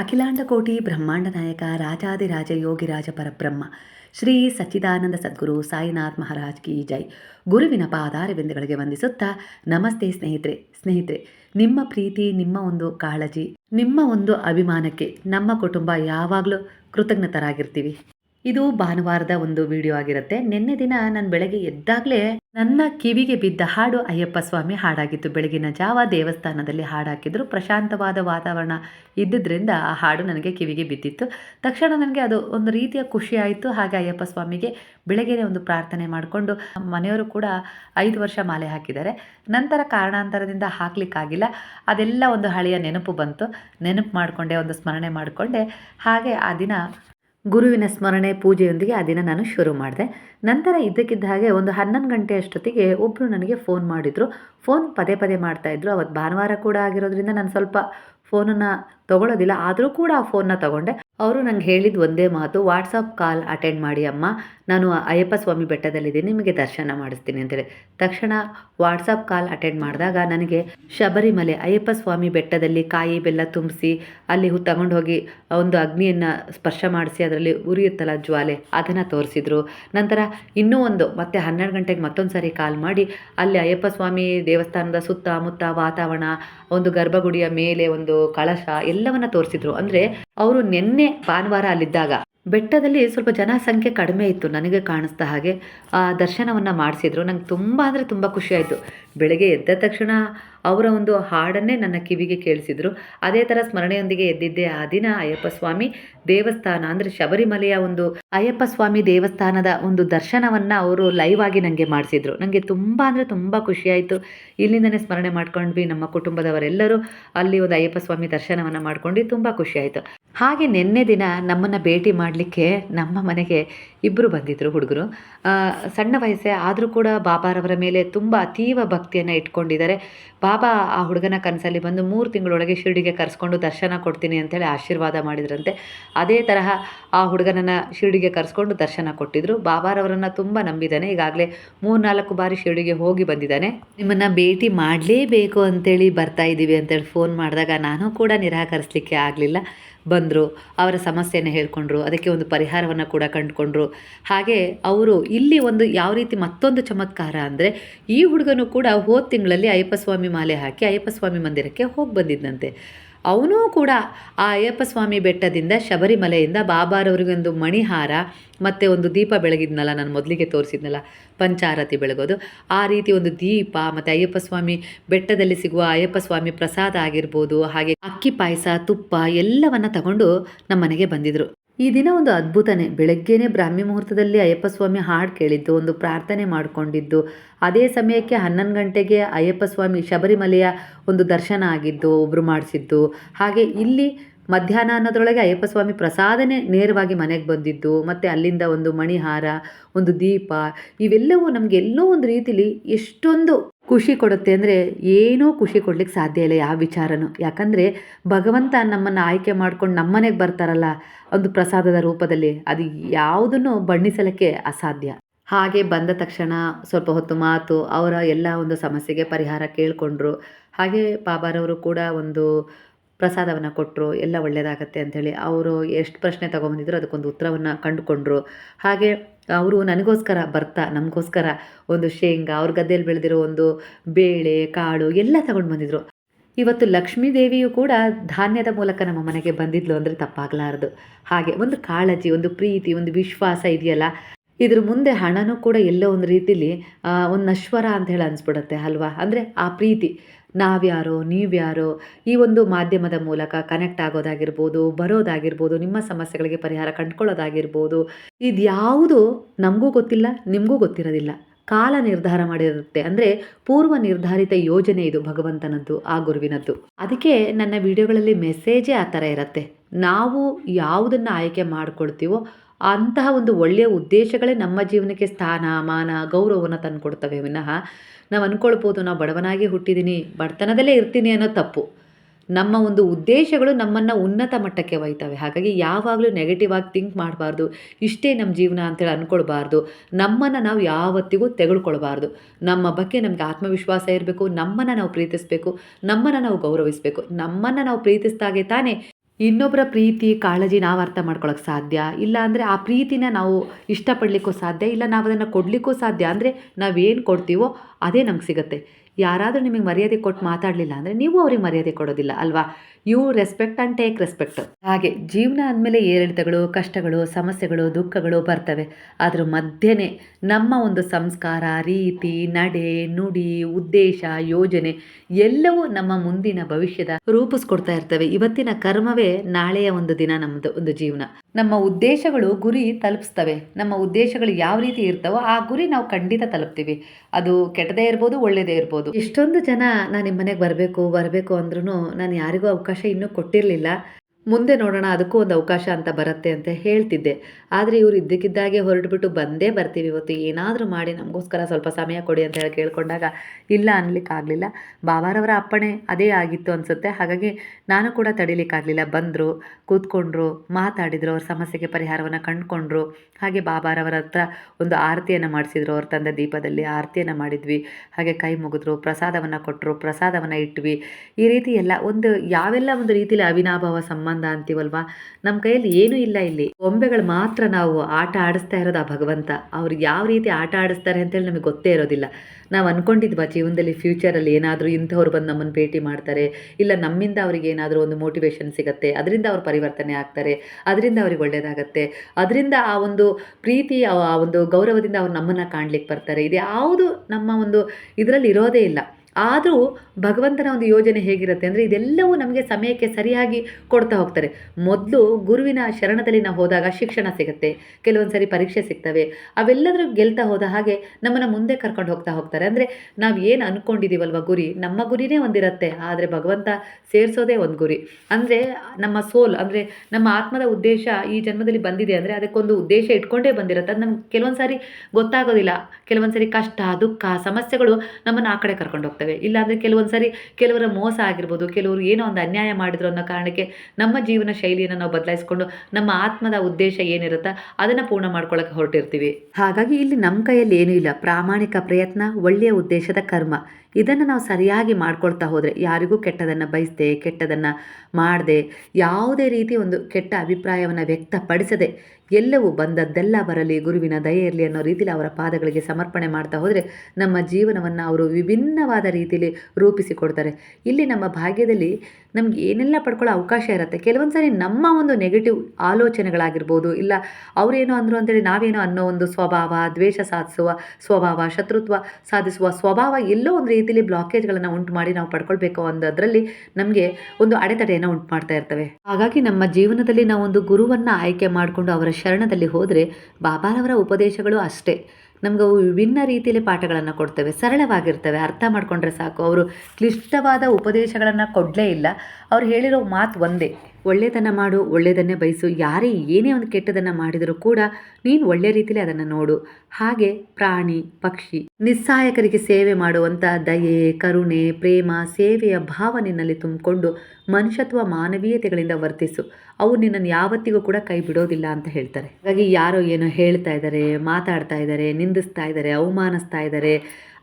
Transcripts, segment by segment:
ಅಖಿಲಾಂಡ ಕೋಟಿ ಬ್ರಹ್ಮಾಂಡ ನಾಯಕ ರಾಜಾದಿರಾಜ ಯೋಗಿರಾಜ ಪರಬ್ರಹ್ಮ, ಶ್ರೀ ಸಚ್ಚಿದಾನಂದ ಸದ್ಗುರು ಸಾಯಿನಾಥ್ ಮಹಾರಾಜ್ ಕಿ ಜೈ. ಗುರುವಿನ ಪಾದಾರವಿಂದಗಳಿಗೆ ವಂದಿಸುತ್ತಾ, ನಮಸ್ತೆ ಸ್ನೇಹಿತರೆ ಸ್ನೇಹಿತರೆ, ನಿಮ್ಮ ಪ್ರೀತಿ, ನಿಮ್ಮ ಒಂದು ಕಾಳಜಿ, ನಿಮ್ಮ ಒಂದು ಅಭಿಮಾನಕ್ಕೆ ನಮ್ಮ ಕುಟುಂಬ ಯಾವಾಗಲೂ ಕೃತಜ್ಞತರಾಗಿರ್ತೀವಿ. ಇದು ಭಾನುವಾರದ ಒಂದು ವಿಡಿಯೋ ಆಗಿರುತ್ತೆ. ನಿನ್ನೆ ದಿನ ನಾನು ಬೆಳಗ್ಗೆ ಎದ್ದಾಗಲೇ ನನ್ನ ಕಿವಿಗೆ ಬಿದ್ದ ಹಾಡು ಅಯ್ಯಪ್ಪ ಸ್ವಾಮಿ ಹಾಡಾಗಿತ್ತು. ಬೆಳಗಿನ ಜಾವ ದೇವಸ್ಥಾನದಲ್ಲಿ ಹಾಡಾಕಿದ್ರು. ಪ್ರಶಾಂತವಾದ ವಾತಾವರಣ ಇದ್ದಿದ್ದರಿಂದ ಆ ಹಾಡು ನನಗೆ ಕಿವಿಗೆ ಬಿದ್ದಿತ್ತು. ತಕ್ಷಣ ನನಗೆ ಅದು ಒಂದು ರೀತಿಯ ಖುಷಿ ಆಯಿತು. ಹಾಗೆ ಅಯ್ಯಪ್ಪ ಸ್ವಾಮಿಗೆ ಬೆಳಗ್ಗೆನೇ ಒಂದು ಪ್ರಾರ್ಥನೆ ಮಾಡಿಕೊಂಡು ಮನೆಯವರು ಕೂಡ ಐದು ವರ್ಷ ಮಾಲೆ ಹಾಕಿದ್ದಾರೆ. ನಂತರ ಕಾರಣಾಂತರದಿಂದ ಹಾಕ್ಲಿಕ್ಕಾಗಿಲ್ಲ. ಅದೆಲ್ಲ ಒಂದು ಹಳೆಯ ನೆನಪು ಬಂತು. ನೆನಪು ಮಾಡಿಕೊಂಡೆ, ಒಂದು ಸ್ಮರಣೆ ಮಾಡಿಕೊಂಡೆ. ಹಾಗೆ ಆ ದಿನ ಗುರುವಿನ ಸ್ಮರಣೆ ಪೂಜೆಯೊಂದಿಗೆ ಆ ದಿನ ನಾನು ಶುರು ಮಾಡಿದೆ. ನಂತರ ಇದ್ದಕ್ಕಿದ್ದ ಹಾಗೆ ಒಂದು ಹನ್ನೊಂದು ಗಂಟೆ ಅಷ್ಟೊತ್ತಿಗೆ ಒಬ್ಬರು ನನಗೆ ಫೋನ್ ಮಾಡಿದರು. ಫೋನ್ ಪದೇ ಪದೇ ಮಾಡ್ತಾಯಿದ್ರು ಅವತ್ತು ಭಾನುವಾರ ಕೂಡ ಆಗಿರೋದ್ರಿಂದ ನಾನು ಸ್ವಲ್ಪ ಫೋನನ್ನು ತೊಗೊಳೋದಿಲ್ಲ. ಆದರೂ ಕೂಡ ಆ ಫೋನ್ನ ತಗೊಂಡೆ. ಅವರು ನಂಗೆ ಹೇಳಿದ ಒಂದೇ ಮಾತು ವಾಟ್ಸಪ್ ಕಾಲ್ ಅಟೆಂಡ್ ಮಾಡಿ ಅಮ್ಮ. ನಾನು ಅಯ್ಯಪ್ಪ ಸ್ವಾಮಿ ಬೆಟ್ಟದಲ್ಲಿದ್ದೀನಿ. ನಿಮಗೆ ದರ್ಶನ ಮಾಡಿಸ್ತೀನಿ ಅಂತೇಳಿ ತಕ್ಷಣ ವಾಟ್ಸಪ್ ಕಾಲ್ ಅಟೆಂಡ್ ಮಾಡಿದಾಗ ನನಗೆ ಶಬರಿಮಲೆ, ಅಯ್ಯಪ್ಪ ಸ್ವಾಮಿ ಬೆಟ್ಟದಲ್ಲಿ ಕಾಯಿ ಬೆಲ್ಲ ತುಂಬಿಸಿ, ಅಲ್ಲಿ ತಗೊಂಡು ಹೋಗಿ ಒಂದು ಅಗ್ನಿಯನ್ನು ಸ್ಪರ್ಶ ಮಾಡಿಸಿ, ಅದರಲ್ಲಿ ಉರಿಯುತ್ತಲ್ಲ ಜ್ವಾಲೆ, ಅದನ್ನು ತೋರಿಸಿದ್ರು. ನಂತರ ಇನ್ನೂ ಒಂದು, ಮತ್ತೆ ಹನ್ನೆರಡು ಗಂಟೆಗೆ ಮತ್ತೊಂದು ಸಾರಿ ಕಾಲ್ ಮಾಡಿ, ಅಲ್ಲಿ ಅಯ್ಯಪ್ಪ ಸ್ವಾಮಿ ದೇವಸ್ಥಾನದ ಸುತ್ತಮುತ್ತ ವಾತಾವರಣ, ಒಂದು ಗರ್ಭಗುಡಿಯ ಮೇಲೆ ಒಂದು ಕಳಶ ಎಲ್ಲವನ್ನ ತೋರಿಸಿದ್ರು. ಅಂದ್ರೆ ಅವರು ನಿನ್ನೆ ಭಾನುವಾರ ಅಲ್ಲಿದ್ದಾಗ ಬೆಟ್ಟದಲ್ಲಿ ಸ್ವಲ್ಪ ಜನಸಂಖ್ಯೆ ಕಡಿಮೆ ಇತ್ತು, ನನಗೆ ಕಾಣಿಸ್ತಾ ಹಾಗೆ. ಆ ದರ್ಶನವನ್ನು ಮಾಡಿಸಿದ್ರು. ನಂಗೆ ತುಂಬ ಅಂದರೆ ತುಂಬ ಖುಷಿಯಾಯಿತು ಬೆಳಗ್ಗೆ ಎದ್ದ ತಕ್ಷಣ ಅವರ ಒಂದು ಹಾಡನ್ನೇ ನನ್ನ ಕಿವಿಗೆ ಕೇಳಿಸಿದ್ರು. ಅದೇ ಥರ ಸ್ಮರಣೆಯೊಂದಿಗೆ ಎದ್ದಿದ್ದೆ ಆ ದಿನ ಅಯ್ಯಪ್ಪ ಸ್ವಾಮಿ ದೇವಸ್ಥಾನ, ಅಂದರೆ ಶಬರಿಮಲೆಯ ಒಂದು ಅಯ್ಯಪ್ಪ ಸ್ವಾಮಿ ದೇವಸ್ಥಾನದ ಒಂದು ದರ್ಶನವನ್ನು ಅವರು ಲೈವ್ ಆಗಿ ನನಗೆ ಮಾಡಿಸಿದ್ರು. ನನಗೆ ತುಂಬ ಅಂದರೆ ತುಂಬ ಖುಷಿಯಾಯಿತು ಇಲ್ಲಿಂದನೇ ಸ್ಮರಣೆ ಮಾಡ್ಕೊಂಡ್ವಿ ನಮ್ಮ ಕುಟುಂಬದವರೆಲ್ಲರೂ. ಅಲ್ಲಿ ಒಂದು ಅಯ್ಯಪ್ಪ ಸ್ವಾಮಿ ದರ್ಶನವನ್ನು ಮಾಡ್ಕೊಂಡು ತುಂಬ ಖುಷಿಯಾಯಿತು ಹಾಗೆ ನಿನ್ನೆ ದಿನ ನಮ್ಮನ್ನು ಭೇಟಿ ಮಾಡಲಿಕ್ಕೆ ನಮ್ಮ ಮನೆಗೆ ಇಬ್ಬರು ಬಂದಿದ್ದರು ಹುಡುಗರು. ಸಣ್ಣ ವಯಸ್ಸೇ, ಆದರೂ ಕೂಡ ಬಾಬಾರವರ ಮೇಲೆ ತುಂಬ ಅತೀವ ಭಕ್ತಿಯನ್ನು ಇಟ್ಕೊಂಡಿದ್ದಾರೆ. ಆ ಹುಡುಗನ ಕನಸಲ್ಲಿ ಬಂದು ಮೂರು ತಿಂಗಳೊಳಗೆ ಶಿರ್ಡಿಗೆ ಕರೆಸ್ಕೊಂಡು ದರ್ಶನ ಕೊಡ್ತೀನಿ ಅಂತೇಳಿ ಆಶೀರ್ವಾದ ಮಾಡಿದ್ರಂತೆ. ಅದೇ ತರಹ ಆ ಹುಡುಗನನ್ನು ಶಿರ್ಡಿಗೆ ಕರೆಸ್ಕೊಂಡು ದರ್ಶನ ಕೊಟ್ಟಿದ್ರು. ಬಾಬಾರವರನ್ನು ತುಂಬ ನಂಬಿದ್ದಾನೆ. ಈಗಾಗಲೇ ಮೂರ್ನಾಲ್ಕು ಬಾರಿ ಶಿರ್ಡಿಗೆ ಹೋಗಿ ಬಂದಿದ್ದಾನೆ. ನಿಮ್ಮನ್ನು ಭೇಟಿ ಮಾಡಲೇಬೇಕು ಅಂತೇಳಿ ಬರ್ತಾ ಇದ್ದೀವಿ ಅಂತೇಳಿ ಫೋನ್ ಮಾಡಿದಾಗ ನಾನು ಕೂಡ ನಿರಾಕರಿಸಲಿಕ್ಕೆ ಆಗಲಿಲ್ಲ. ಬಂದರು, ಅವರ ಸಮಸ್ಯೆಯನ್ನು ಹೇಳ್ಕೊಂಡ್ರು, ಅದಕ್ಕೆ ಒಂದು ಪರಿಹಾರವನ್ನು ಕೂಡ ಕಂಡುಕೊಂಡ್ರು. ಹಾಗೆ ಅವರು ಇಲ್ಲಿ ಒಂದು ಯಾವ ರೀತಿ ಮತ್ತೊಂದು ಚಮತ್ಕಾರ ಅಂದರೆ, ಈ ಹುಡುಗನು ಕೂಡ ಹೋದ ತಿಂಗಳಲ್ಲಿ ಅಯ್ಯಪ್ಪ ಸ್ವಾಮಿ ಮಾಲೆ ಹಾಕಿ ಅಯ್ಯಪ್ಪ ಸ್ವಾಮಿ ಮಂದಿರಕ್ಕೆ ಹೋಗಿ ಬಂದಿದ್ದಂತೆ ಅವನೂ ಕೂಡ ಆ ಅಯ್ಯಪ್ಪ ಸ್ವಾಮಿ ಬೆಟ್ಟದಿಂದ ಶಬರಿಮಲೆಯಿಂದ ಬಾಬಾರವ್ರಿಗೆ ಒಂದು ಮಣಿಹಾರ ಮತ್ತು ಒಂದು ದೀಪ ಬೆಳಗಿದ್ನಲ್ಲ, ನಾನು ಮೊದಲಿಗೆ ತೋರಿಸಿದ್ನಲ್ಲ, ಪಂಚಾರತಿ ಬೆಳಗೋದು. ಆ ರೀತಿ ಒಂದು ದೀಪ ಮತ್ತು ಅಯ್ಯಪ್ಪ ಸ್ವಾಮಿ ಬೆಟ್ಟದಲ್ಲಿ ಸಿಗುವ ಅಯ್ಯಪ್ಪ ಸ್ವಾಮಿ ಪ್ರಸಾದ ಆಗಿರ್ಬೋದು, ಹಾಗೆ ಅಕ್ಕಿ ಪಾಯಸ, ತುಪ್ಪ ಎಲ್ಲವನ್ನು ತಗೊಂಡು ನಮ್ಮ ಮನೆಗೆ ಬಂದಿದ್ರು. ಈ ದಿನ ಒಂದು ಅದ್ಭುತನೇ. ಬೆಳಗ್ಗೆನೇ ಬ್ರಾಹ್ಮಿ ಮುಹೂರ್ತದಲ್ಲಿ ಅಯ್ಯಪ್ಪ ಸ್ವಾಮಿ ಹಾಡು ಕೇಳಿದ್ದು, ಒಂದು ಪ್ರಾರ್ಥನೆ ಮಾಡಿಕೊಂಡಿದ್ದು. ಅದೇ ಸಮಯಕ್ಕೆ ಹನ್ನೊಂದು ಗಂಟೆಗೆ ಅಯ್ಯಪ್ಪ ಸ್ವಾಮಿ ಶಬರಿಮಲೆಯ ಒಂದು ದರ್ಶನ ಆಗಿದ್ದು ಒಬ್ಬರು ಮಾಡಿಸಿದ್ದು. ಹಾಗೆ ಇಲ್ಲಿ ಮಧ್ಯಾಹ್ನ ಅನ್ನೋದ್ರೊಳಗೆ ಅಯ್ಯಪ್ಪ ಸ್ವಾಮಿ ಪ್ರಸಾದನೆ ನೇರವಾಗಿ ಮನೆಗೆ ಬಂದಿದ್ದು, ಮತ್ತು ಅಲ್ಲಿಂದ ಒಂದು ಮಣಿಹಾರ, ಒಂದು ದೀಪ, ಇವೆಲ್ಲವೂ ನಮಗೆ ಎಲ್ಲೋ ಒಂದು ರೀತಿಲಿ ಎಷ್ಟೊಂದು ಖುಷಿ ಕೊಡುತ್ತೆ ಅಂದರೆ ಏನೂ ಖುಷಿ ಕೊಡ್ಲಿಕ್ಕೆ ಸಾಧ್ಯ ಇಲ್ಲ ಯಾವ ವಿಚಾರನೂ. ಯಾಕಂದರೆ ಭಗವಂತ ನಮ್ಮನ್ನು ಆಯ್ಕೆ ಮಾಡ್ಕೊಂಡು ನಮ್ಮನೆಗೆ ಬರ್ತಾರಲ್ಲ ಒಂದು ಪ್ರಸಾದದ ರೂಪದಲ್ಲಿ, ಅದು ಯಾವುದನ್ನು ಬಣ್ಣಿಸಲಿಕ್ಕೆ ಅಸಾಧ್ಯ. ಹಾಗೆ ಬಂದ ತಕ್ಷಣ ಸ್ವಲ್ಪ ಹೊತ್ತು ಮಾತು, ಅವರ ಎಲ್ಲ ಒಂದು ಸಮಸ್ಯೆಗೆ ಪರಿಹಾರ ಕೇಳಿಕೊಂಡ್ರು. ಹಾಗೆ ಬಾಬಾರವರು ಕೂಡ ಒಂದು ಪ್ರಸಾದವನ್ನು ಕೊಟ್ಟರು ಎಲ್ಲ ಒಳ್ಳೆಯದಾಗತ್ತೆ ಅಂಥೇಳಿ ಅವರು ಎಷ್ಟು ಪ್ರಶ್ನೆ ತೊಗೊಂಬಂದಿದ್ರು ಅದಕ್ಕೊಂದು ಉತ್ತರವನ್ನು ಕಂಡುಕೊಂಡ್ರು. ಹಾಗೆ ಅವರು ನನಗೋಸ್ಕರ ಬರ್ತಾ ನಮಗೋಸ್ಕರ ಒಂದು ಶೇಂಗಾ, ಅವ್ರ ಗದ್ದೆಯಲ್ಲಿ ಬೆಳೆದಿರೋ ಒಂದು ಬೇಳೆ, ಕಾಳು ಎಲ್ಲ ತಗೊಂಡು ಬಂದಿದ್ರು. ಇವತ್ತು ಲಕ್ಷ್ಮೀ ದೇವಿಯು ಕೂಡ ಧಾನ್ಯದ ಮೂಲಕ ನಮ್ಮ ಮನೆಗೆ ಬಂದಿದ್ಲು ಅಂದರೆ ತಪ್ಪಾಗಲಾರದು. ಹಾಗೆ ಒಂದು ಕಾಳಜಿ, ಒಂದು ಪ್ರೀತಿ, ಒಂದು ವಿಶ್ವಾಸ ಇದೆಯಲ್ಲ? ಇದ್ರ ಮುಂದೆ ಹಣನೂ ಕೂಡ ಎಲ್ಲೋ ಒಂದು ರೀತಿಲಿ ಒಂದು ನಶ್ವರ ಅಂತ ಹೇಳಿ ಅನ್ಸ್ಬಿಡುತ್ತೆ ಅಲ್ವಾ? ಅಂದರೆ ಆ ಪ್ರೀತಿ. ನಾವ್ಯಾರೋ, ನೀವ್ಯಾರೋ ಈ ಒಂದು ಮಾಧ್ಯಮದ ಮೂಲಕ ಕನೆಕ್ಟ್ ಆಗೋದಾಗಿರ್ಬೋದು, ಬರೋದಾಗಿರ್ಬೋದು, ನಿಮ್ಮ ಸಮಸ್ಯೆಗಳಿಗೆ ಪರಿಹಾರ ಕಂಡುಕೊಳ್ಳೋದಾಗಿರ್ಬೋದು, ಇದ್ಯಾವುದು ನಮಗೂ ಗೊತ್ತಿಲ್ಲ, ನಿಮಗೂ ಗೊತ್ತಿರೋದಿಲ್ಲ. ಕಾಲ ನಿರ್ಧಾರ ಮಾಡಿರುತ್ತೆ. ಅಂದರೆ ಪೂರ್ವ ನಿರ್ಧಾರಿತ ಯೋಜನೆ ಇದು ಭಗವಂತನದ್ದು, ಆ ಗುರುವಿನದ್ದು. ಅದಕ್ಕೆ ನನ್ನ ವಿಡಿಯೋಗಳಲ್ಲಿ ಮೆಸೇಜೇ ಆ ಥರ ಇರುತ್ತೆ. ನಾವು ಯಾವುದನ್ನು ಆಯ್ಕೆ ಮಾಡ್ಕೊಳ್ತೀವೋ ಅಂತಹ ಒಂದು ಒಳ್ಳೆಯ ಉದ್ದೇಶಗಳೇ ನಮ್ಮ ಜೀವನಕ್ಕೆ ಸ್ಥಾನ, ಮಾನ, ಗೌರವವನ್ನು ತಂದುಕೊಡ್ತವೆ. ವಿನಃ ನಾವು ಅಂದ್ಕೊಳ್ಬೋದು ನಾವು ಬಡವನಾಗಿ ಹುಟ್ಟಿದ್ದೀನಿ ಬಡತನದಲ್ಲೇ ಇರ್ತೀನಿ ಅನ್ನೋ ತಪ್ಪು. ನಮ್ಮ ಒಂದು ಉದ್ದೇಶಗಳು ನಮ್ಮನ್ನು ಉನ್ನತ ಮಟ್ಟಕ್ಕೆ ಒಯ್ತವೆ. ಹಾಗಾಗಿ ಯಾವಾಗಲೂ ನೆಗೆಟಿವ್ ಆಗಿ ಥಿಂಕ್ ಮಾಡಬಾರ್ದು. ಇಷ್ಟೇ ನಮ್ಮ ಜೀವನ ಅಂತೇಳಿ ಅಂದ್ಕೊಳ್ಬಾರ್ದು ನಮ್ಮನ್ನು ನಾವು ಯಾವತ್ತಿಗೂ ತೆಗೆದುಕೊಳ್ಬಾರ್ದು ನಮ್ಮ ಬಗ್ಗೆ ನಮಗೆ ಆತ್ಮವಿಶ್ವಾಸ ಇರಬೇಕು, ನಮ್ಮನ್ನು ನಾವು ಪ್ರೀತಿಸಬೇಕು, ನಮ್ಮನ್ನು ನಾವು ಗೌರವಿಸಬೇಕು. ನಮ್ಮನ್ನು ನಾವು ಪ್ರೀತಿಸಿದಾಗೆ ತಾನೇ ಇನ್ನೊಬ್ಬರ ಪ್ರೀತಿ, ಕಾಳಜಿ ನಾವು ಅರ್ಥ ಮಾಡ್ಕೊಳಕ್ಕೆ ಸಾಧ್ಯ? ಇಲ್ಲ ಅಂದರೆ ಆ ಪ್ರೀತಿನ ನಾವು ಇಷ್ಟಪಡಲಿಕ್ಕೂ ಸಾಧ್ಯ? ಇಲ್ಲ ನಾವು ಅದನ್ನು ಕೊಡಲಿಕ್ಕೂ ಸಾಧ್ಯ? ಅಂದರೆ ನಾವೇನು ಕೊಡ್ತೀವೋ ಅದೇ ನಮ್ಗೆ ಸಿಗುತ್ತೆ. ಯಾರಾದರೂ ನಿಮಗೆ ಮರ್ಯಾದೆ ಕೊಟ್ಟು ಮಾತಾಡಲಿಲ್ಲ ಅಂದರೆ ನೀವು ಅವ್ರಿಗೆ ಮರ್ಯಾದೆ ಕೊಡೋದಿಲ್ಲ, ಅಲ್ವಾ? You respect and take respect ಹಾಗೆ, ಜೀವನ ಅಂದಮೇಲೆ ಏರಿಳಿತಗಳು, ಕಷ್ಟಗಳು, ಸಮಸ್ಯೆಗಳು, ದುಃಖಗಳು ಬರ್ತವೆ. ಅದರ ಮಧ್ಯೆ ನಮ್ಮ ಒಂದು ಸಂಸ್ಕಾರ, ರೀತಿ, ನಡೆ, ನುಡಿ, ಉದ್ದೇಶ, ಯೋಜನೆ ಎಲ್ಲವೂ ನಮ್ಮ ಮುಂದಿನ ಭವಿಷ್ಯದ ರೂಪಿಸ್ಕೊಡ್ತಾ ಇರ್ತವೆ. ಇವತ್ತಿನ ಕರ್ಮವೇ ನಾಳೆಯ ಒಂದು ದಿನ ನಮ್ಮದು ಒಂದು ಜೀವನ. ನಮ್ಮ ಉದ್ದೇಶಗಳು ಗುರಿ ತಲುಪಿಸ್ತವೆ. ನಮ್ಮ ಉದ್ದೇಶಗಳು ಯಾವ ರೀತಿ ಇರ್ತವೋ ಆ ಗುರಿ ನಾವು ಖಂಡಿತ ತಲುಪ್ತೀವಿ. ಅದು ಕೆಟ್ಟದೇ ಇರ್ಬೋದು, ಒಳ್ಳೇದೇ ಇರ್ಬೋದು. ಎಷ್ಟೊಂದು ಜನ ನಾನು ನಿಮ್ಮ ಮನೆಗೆ ಬರಬೇಕು ಬರಬೇಕು ಅಂದ್ರೂ ನಾನು ಯಾರಿಗೂ ಅವಕಾಶ ಇನ್ನೂ ಕೊಟ್ಟಿರಲಿಲ್ಲ. ಮುಂದೆ ನೋಡೋಣ, ಅದಕ್ಕೂ ಒಂದು ಅವಕಾಶ ಅಂತ ಬರುತ್ತೆ ಅಂತ ಹೇಳ್ತಿದ್ದೆ. ಆದರೆ ಇವರು ಇದ್ದಕ್ಕಿದ್ದಾಗೆ ಹೊರಟುಬಿಟ್ಟು ಬಂದೇ ಬರ್ತೀವಿ ಇವತ್ತು. ಏನಾದರೂ ಮಾಡಿ, ನಮಗೋಸ್ಕರ ಸ್ವಲ್ಪ ಸಮಯ ಕೊಡಿ ಅಂತ ಹೇಳಿ ಕೇಳಿಕೊಂಡಾಗ, ಇಲ್ಲ ಅನ್ಲಿಕ್ಕಾಗಲಿಲ್ಲ ಬಾಬಾರವರ ಅಪ್ಪಣೆ ಅದೇ ಆಗಿತ್ತು ಅನಿಸುತ್ತೆ. ಹಾಗಾಗಿ ನಾನು ಕೂಡ ತಡಿಲಿಕ್ಕಾಗಲಿಲ್ಲ ಬಂದರು, ಕೂತ್ಕೊಂಡ್ರು, ಮಾತಾಡಿದರು, ಅವ್ರ ಸಮಸ್ಯೆಗೆ ಪರಿಹಾರವನ್ನು ಕಂಡುಕೊಂಡ್ರು. ಹಾಗೆ ಬಾಬಾರವರ ಹತ್ರ ಒಂದು ಆರತಿಯನ್ನು ಮಾಡಿಸಿದ್ರು. ಅವ್ರ ತಂದೆ ದೀಪದಲ್ಲಿ ಆರತಿಯನ್ನು ಮಾಡಿದ್ವಿ. ಹಾಗೆ ಕೈ ಮುಗಿದ್ರು, ಪ್ರಸಾದವನ್ನು ಕೊಟ್ಟರು ಪ್ರಸಾದವನ್ನು ಇಟ್ವಿ. ಈ ರೀತಿ ಎಲ್ಲ ಒಂದು, ಯಾವೆಲ್ಲ ಒಂದು ರೀತಿಯಲ್ಲಿ ಅವಿನಾಭಾವ ಸಂಬಂಧ ಅಂತೀವಲ್ವಾ? ನಮ್ಮ ಕೈಯಲ್ಲಿ ಏನೂ ಇಲ್ಲ ಇಲ್ಲಿ. ಗೊಂಬೆಗಳು ಮಾತ್ರ ನಾವು ಆಟ ಆಡಿಸ್ತಾ ಇರೋದು ಆ ಭಗವಂತ. ಅವ್ರಿಗೆ ಯಾವ ರೀತಿ ಆಟ ಆಡಿಸ್ತಾರೆ ಅಂತೇಳಿ ನಮಗೆ ಗೊತ್ತೇ ಇರೋದಿಲ್ಲ. ನಾವು ಅಂದ್ಕೊಂಡಿದ್ವಾ ಜೀವನದಲ್ಲಿ ಫ್ಯೂಚರಲ್ಲಿ ಏನಾದರೂ ಇಂಥವ್ರು ಬಂದು ನಮ್ಮನ್ನು ಭೇಟಿ ಮಾಡ್ತಾರೆ? ಇಲ್ಲ ನಮ್ಮಿಂದ ಅವ್ರಿಗೆ ಏನಾದರೂ ಒಂದು ಮೋಟಿವೇಶನ್ ಸಿಗುತ್ತೆ? ಅದರಿಂದ ಅವ್ರು ಪರಿವರ್ತನೆ ಆಗ್ತಾರೆ? ಅದರಿಂದ ಅವ್ರಿಗೆ ಒಳ್ಳೆಯದಾಗತ್ತೆ ಅದರಿಂದ ಆ ಒಂದು ಪ್ರೀತಿ, ಆ ಒಂದು ಗೌರವದಿಂದ ಅವ್ರು ನಮ್ಮನ್ನು ಕಾಣ್ಲಿಕ್ಕೆ ಬರ್ತಾರೆ? ಇದು ಯಾವುದು ನಮ್ಮ ಒಂದು ಇದರಲ್ಲಿ ಇರೋದೇ ಇಲ್ಲ. ಆದರೂ ಭಗವಂತನ ಒಂದು ಯೋಜನೆ ಹೇಗಿರುತ್ತೆ ಅಂದರೆ ಇದೆಲ್ಲವೂ ನಮಗೆ ಸಮಯಕ್ಕೆ ಸರಿಯಾಗಿ ಕೊಡ್ತಾ ಹೋಗ್ತಾರೆ. ಮೊದಲು ಗುರುವಿನ ಶರಣದಲ್ಲಿ ನಾವು ಹೋದಾಗ ಶಿಕ್ಷಣ ಸಿಗುತ್ತೆ, ಕೆಲವೊಂದು ಸರಿ ಪರೀಕ್ಷೆ ಸಿಗ್ತವೆ, ಅವೆಲ್ಲದರೂ ಗೆಲ್ತಾ ಹೋದ ಹಾಗೆ ನಮ್ಮನ್ನು ಮುಂದೆ ಕರ್ಕೊಂಡು ಹೋಗ್ತಾ ಹೋಗ್ತಾರೆ. ಅಂದರೆ ನಾವು ಏನು ಅಂದ್ಕೊಂಡಿದ್ದೀವಲ್ವ ಗುರಿ? ನಮ್ಮ ಗುರಿನೇ ಒಂದಿರುತ್ತೆ, ಆದರೆ ಭಗವಂತ ಸೇರಿಸೋದೇ ಒಂದು ಗುರಿ. ಅಂದರೆ ನಮ್ಮ ಸೋಲ್, ಅಂದರೆ ನಮ್ಮ ಆತ್ಮದ ಉದ್ದೇಶ ಈ ಜನ್ಮದಲ್ಲಿ ಬಂದಿದೆ ಅಂದರೆ ಅದಕ್ಕೊಂದು ಉದ್ದೇಶ ಇಟ್ಕೊಂಡೇ ಬಂದಿರುತ್ತೆ. ಅದು ನಮ್ಗೆ ಕೆಲವೊಂದು ಸಾರಿ ಗೊತ್ತಾಗೋದಿಲ್ಲ. ಕೆಲವೊಂದು ಸರಿ ಕಷ್ಟ, ದುಃಖ, ಸಮಸ್ಯೆಗಳು ನಮ್ಮನ್ನು ಆ ಕಡೆ ಕರ್ಕೊಂಡು ಹೋಗ್ತವೆ. ಇಲ್ಲಾಂದರೆ ಕೆಲವೊಂದು ಸರಿ ಕೆಲವರ ಮೋಸ ಆಗಿರ್ಬೋದು, ಕೆಲವರು ಏನೋ ಒಂದು ಅನ್ಯಾಯ ಮಾಡಿದ್ರು ಅನ್ನೋ ಕಾರಣಕ್ಕೆ ನಮ್ಮ ಜೀವನ ಶೈಲಿಯನ್ನು ನಾವು ಬದಲಾಯಿಸ್ಕೊಂಡು ನಮ್ಮ ಆತ್ಮದ ಉದ್ದೇಶ ಏನಿರುತ್ತಾ ಅದನ್ನು ಪೂರ್ಣ ಮಾಡ್ಕೊಳ್ಳೋಕೆ ಹೊರಟಿರ್ತೀವಿ. ಹಾಗಾಗಿ ಇಲ್ಲಿ ನಮ್ಮ ಕೈಯಲ್ಲಿ ಏನೂ ಇಲ್ಲ. ಪ್ರಾಮಾಣಿಕ ಪ್ರಯತ್ನ, ಒಳ್ಳೆಯ ಉದ್ದೇಶದ ಕರ್ಮ. ಇದನ್ನು ನಾವು ಸರಿಯಾಗಿ ಮಾಡ್ಕೊಳ್ತಾ ಹೋದರೆ ಯಾರಿಗೂ ಕೆಟ್ಟದನ್ನು ಬಯಸದೆ, ಕೆಟ್ಟದನ್ನು ಮಾಡದೆ, ಯಾವುದೇ ರೀತಿ ಒಂದು ಕೆಟ್ಟ ಅಭಿಪ್ರಾಯವನ್ನು ವ್ಯಕ್ತಪಡಿಸದೆ ಎಲ್ಲವೂ ಬಂದದ್ದೆಲ್ಲ ಬರಲಿ ಗುರುವಿನ ದಯೆ ಇರಲಿ ಅನ್ನೋ ರೀತಿಯಲ್ಲಿ ಅವರ ಪಾದಗಳಿಗೆ ಸಮರ್ಪಣೆ ಮಾಡ್ತಾ ಹೋದರೆ ನಮ್ಮ ಜೀವನವನ್ನು ಅವರು ವಿಭಿನ್ನವಾದ ರೀತಿಯಲ್ಲಿ ರೂಪಿಸಿಕೊಡ್ತಾರೆ. ಇಲ್ಲಿ ನಮ್ಮ ಭಾಗ್ಯದಲ್ಲಿ ನಮ್ಗೆ ಏನೆಲ್ಲ ಪಡ್ಕೊಳ್ಳೋ ಅವಕಾಶ ಇರುತ್ತೆ. ಕೆಲವೊಂದು ಸಾರಿ ನಮ್ಮ ಒಂದು ನೆಗೆಟಿವ್ ಆಲೋಚನೆಗಳಾಗಿರ್ಬೋದು, ಇಲ್ಲ ಅವರೇನೋ ಅಂದರು ಅಂತೇಳಿ ನಾವೇನೋ ಅನ್ನೋ ಒಂದು ಸ್ವಭಾವ, ದ್ವೇಷ ಸಾಧಿಸುವ ಸ್ವಭಾವ, ಶತ್ರುತ್ವ ಸಾಧಿಸುವ ಸ್ವಭಾವ ಎಲ್ಲೋ ಒಂದು ರೀತಿಯಲ್ಲಿ ಬ್ಲಾಕೇಜ್ಗಳನ್ನು ಉಂಟು ಮಾಡಿ ನಾವು ಪಡ್ಕೊಳ್ಬೇಕು ಅನ್ನೋದ್ರಲ್ಲಿ ನಮಗೆ ಒಂದು ಅಡೆತಡೆಯನ್ನು ಉಂಟು ಮಾಡ್ತಾ ಇರ್ತವೆ. ಹಾಗಾಗಿ ನಮ್ಮ ಜೀವನದಲ್ಲಿ ನಾವು ಒಂದು ಗುರುವನ್ನು ಆಯ್ಕೆ ಮಾಡಿಕೊಂಡು ಅವರ ಶರಣದಲ್ಲಿ ಹೋದರೆ ಬಾಬಾರವರ ಉಪದೇಶಗಳು ಅಷ್ಟೇ. ನಮ್ಗೆ ಅವು ವಿಭಿನ್ನ ರೀತಿಯಲ್ಲಿ ಪಾಠಗಳನ್ನು ಕೊಡ್ತವೆ, ಸರಳವಾಗಿರ್ತವೆ. ಅರ್ಥ ಮಾಡಿಕೊಂಡ್ರೆ ಸಾಕು. ಅವರು ಕ್ಲಿಷ್ಟವಾದ ಉಪದೇಶಗಳನ್ನು ಕೊಡಲೇ ಇಲ್ಲ. ಅವ್ರು ಹೇಳಿರೋ ಮಾತು ಒಂದೇ. ಒಳ್ಳೆಯದನ್ನು ಮಾಡು ಒಳ್ಳೆಯದನ್ನೇ ಬಯಸು. ಯಾರೇ ಏನೇ ಒಂದು ಕೆಟ್ಟದನ್ನು ಮಾಡಿದರೂ ಕೂಡ ನೀನು ಒಳ್ಳೆಯ ರೀತಿಯಲ್ಲಿ ಅದನ್ನು ನೋಡು. ಹಾಗೆ ಪ್ರಾಣಿ, ಪಕ್ಷಿ ನಿಸ್ಸಹಾಯಕರಿಗೆ ಸೇವೆ ಮಾಡುವಂಥ ದಯೆ, ಕರುಣೆ, ಪ್ರೇಮ, ಸೇವೆಯ ಭಾವ ನಿನ್ನಲ್ಲಿ ತುಂಬಿಕೊಂಡು ಮನುಷ್ಯತ್ವ ಮಾನವೀಯತೆಗಳಿಂದ ವರ್ತಿಸು. ಅವು ನಿನ್ನನ್ನು ಯಾವತ್ತಿಗೂ ಕೂಡ ಕೈ ಬಿಡೋದಿಲ್ಲ ಅಂತ ಹೇಳ್ತಾರೆ. ಹಾಗಾಗಿ ಯಾರೋ ಏನೋ ಹೇಳ್ತಾ ಇದ್ದಾರೆ ಮಾತಾಡ್ತಾ ಇದ್ದಾರೆ ನಿಂದಿಸ್ತಾ ಇದ್ದಾರೆ ಅವಮಾನಿಸ್ತಾ ಇದ್ದಾರೆ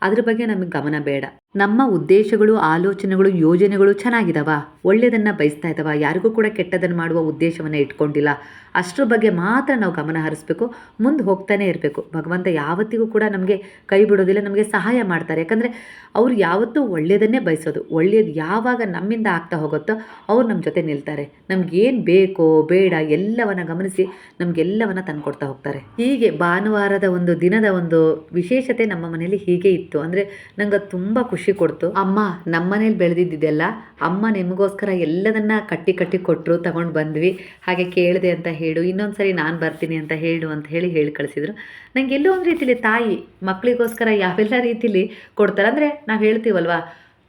ಅದ್ರ ಬಗ್ಗೆ ನಮಗೆ ಗಮನ ಬೇಡ. ನಮ್ಮ ಉದ್ದೇಶಗಳು, ಆಲೋಚನೆಗಳು, ಯೋಜನೆಗಳು ಚೆನ್ನಾಗಿದಾವ. ಒಳ್ಳೆಯದನ್ನು ಬಯಸ್ತಾ ಇದ್ದಾವ ಯಾರಿಗೂ ಕೂಡ ಕೆಟ್ಟದನ್ನು ಮಾಡುವ ಉದ್ದೇಶವನ್ನು ಇಟ್ಕೊಂಡಿಲ್ಲ. ಅಷ್ಟರ ಬಗ್ಗೆ ಮಾತ್ರ ನಾವು ಗಮನ ಹರಿಸ್ಬೇಕು. ಮುಂದೆ ಹೋಗ್ತಾನೆ ಇರಬೇಕು. ಭಗವಂತ ಯಾವತ್ತಿಗೂ ಕೂಡ ನಮಗೆ ಕೈ ಬಿಡೋದಿಲ್ಲ, ನಮಗೆ ಸಹಾಯ ಮಾಡ್ತಾರೆ. ಯಾಕಂದರೆ ಅವ್ರು ಯಾವತ್ತೂ ಒಳ್ಳೆಯದನ್ನೇ ಬಯಸೋದು. ಒಳ್ಳೆಯದು ಯಾವಾಗ ನಮ್ಮಿಂದ ಆಗ್ತಾ ಹೋಗುತ್ತೋ ಅವ್ರು ನಮ್ಮ ಜೊತೆ ನಿಲ್ತಾರೆ. ನಮಗೇನು ಬೇಕೋ, ಬೇಡ ಎಲ್ಲವನ್ನ ಗಮನಿಸಿ ನಮಗೆಲ್ಲವನ್ನ ತಂದುಕೊಡ್ತಾ ಹೋಗ್ತಾರೆ. ಹೀಗೆ ಭಾನುವಾರದ ಒಂದು ದಿನದ ಒಂದು ವಿಶೇಷತೆ ನಮ್ಮ ಮನೆಯಲ್ಲಿ ಹೀಗೆ ಇತ್ತು. ಅಂದರೆ ನಂಗೆ ತುಂಬ ಖುಷಿ ಕೊಡ್ತು. ಅಮ್ಮ ನಮ್ಮ ಮನೇಲಿ ಬೆಳೆದಿದ್ದೆಲ್ಲ ಅಮ್ಮ ನಿಮಗೋಸ್ಕರ ಎಲ್ಲದನ್ನ ಕಟ್ಟಿ ಕಟ್ಟಿ ಕೊಟ್ಟರು ತಗೊಂಡು ಬಂದ್ವಿ. ಹಾಗೆ ಕೇಳಿದೆ ಅಂತ ಹೇಳು ಇನ್ನೊಂದು ಸರಿ ನಾನು ಬರ್ತೀನಿ ಅಂತ ಹೇಳು ಅಂತ ಹೇಳಿ ಹೇಳಿ ಕಳಿಸಿದ್ರು. ನಂಗೆ ಎಲ್ಲೋ ಒಂದು ರೀತಿಲಿ ತಾಯಿ ಮಕ್ಕಳಿಗೋಸ್ಕರ ಯಾವೆಲ್ಲ ರೀತಿಲಿ ಕೊಡ್ತಾರೆ ಅಂದರೆ ನಾವು ಹೇಳ್ತೀವಲ್ವಾ,